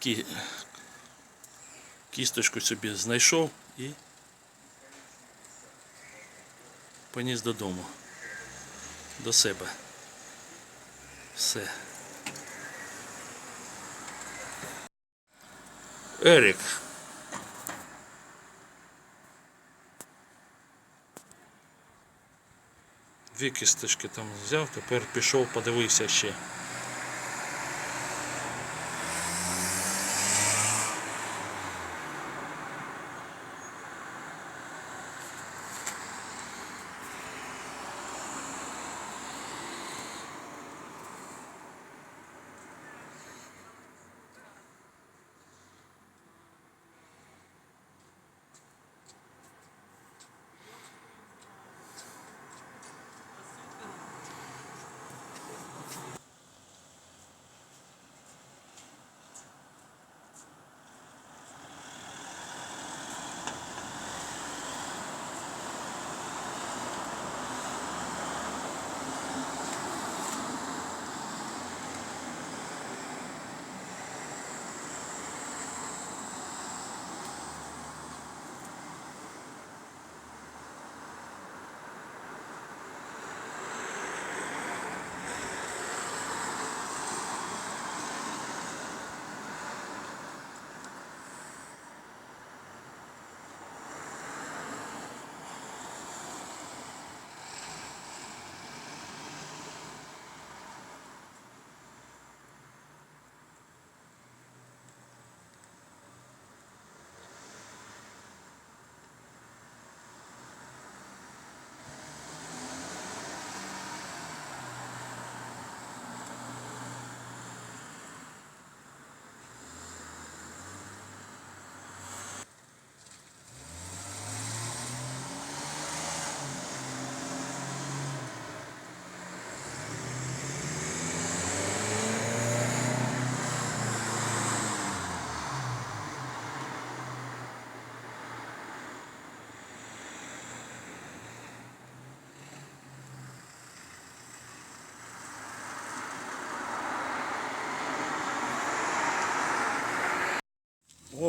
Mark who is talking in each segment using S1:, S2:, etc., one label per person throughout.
S1: кі... кісточку собі знайшов і поніс додому. До себе. Все. Ерік. Дві кісточки там взяв, тепер пішов, подивився ще.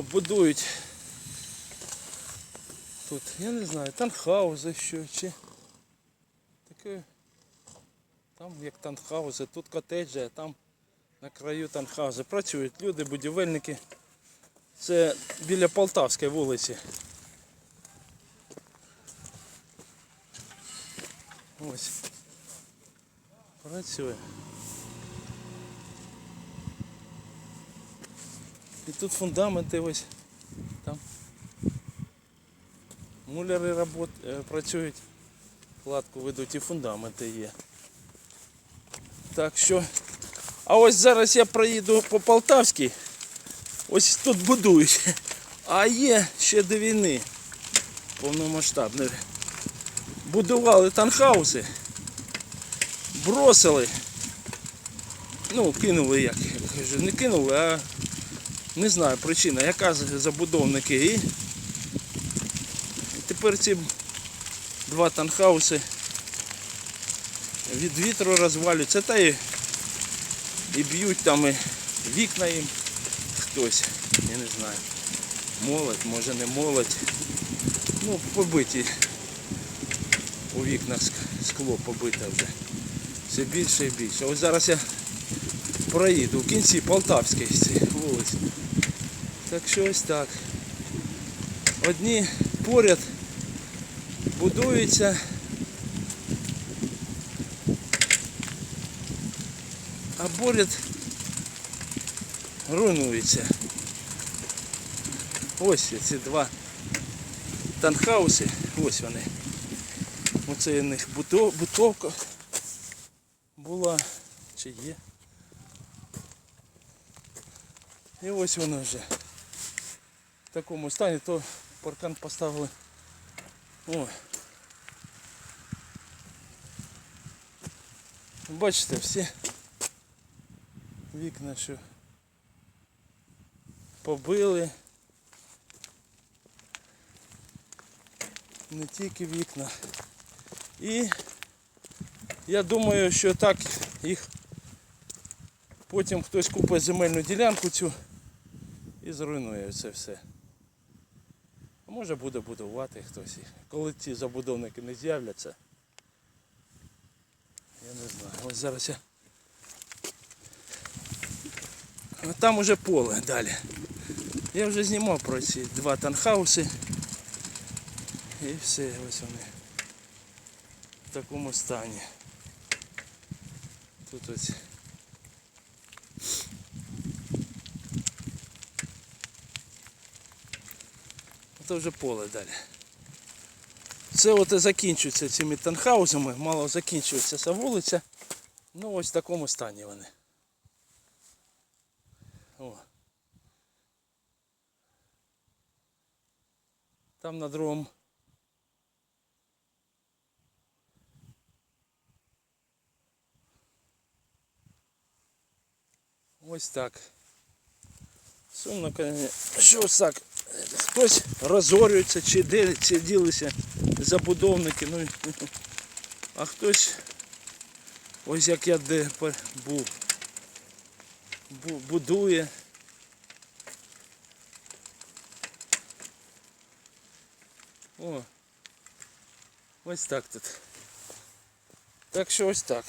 S1: Будують. Тут, я не знаю, танхаузи що чи. Таке. Там як танхаузи, тут котеджі, а там на краю танхаузи. Працюють люди, будівельники. Це біля Полтавської вулиці. Ось. Працює. І тут фундаменти ось там. Муляри робот, е, працюють, кладку ведуть і фундаменти є. Так що. А ось зараз я проїду по Полтавській. Ось тут будують. А є ще до війни повномасштабної. Будували танхауси, бросили. Ну, кинули як. я кажу, Не кинули, а не знаю причина, яка забудовники і тепер ці два танхауси від вітру розвалюються та і, і б'ють там і вікна їм хтось, я не знаю. Молодь, може не молодь. Ну, побиті у вікнах скло побите вже. Все більше і більше. Ось зараз я проїду в кінці Полтавської вулиці. Так що ось так. Одні поряд будуються. А поряд руйнуються. Ось ці два танхауси. Ось вони. Оце у них бутовка була чи є. І ось воно вже в такому стані, то паркан поставили. О. Бачите, всі вікна, що побили. Не тільки вікна. І я думаю, що так їх потім хтось купить земельну ділянку цю і зруйнує це все. Може буде будувати хтось. Коли ці забудовники не з'являться. Я не знаю. Ось зараз я. А там уже поле далі. Я вже знімав про ці два танхауси. І все, ось вони. В такому стані. Тут ось. Це вже поле далі. Це от і закінчується цими танхаузами, мало закінчується ця вулиця. Ну ось в такому стані вони. О. Там на другому. Ось так. Сумно, конечно, що ось так. Хтось розорюється, чи де ці ділися забудовники, ну, а хтось, ось як я де був, будує. О, ось так тут. Так що ось так.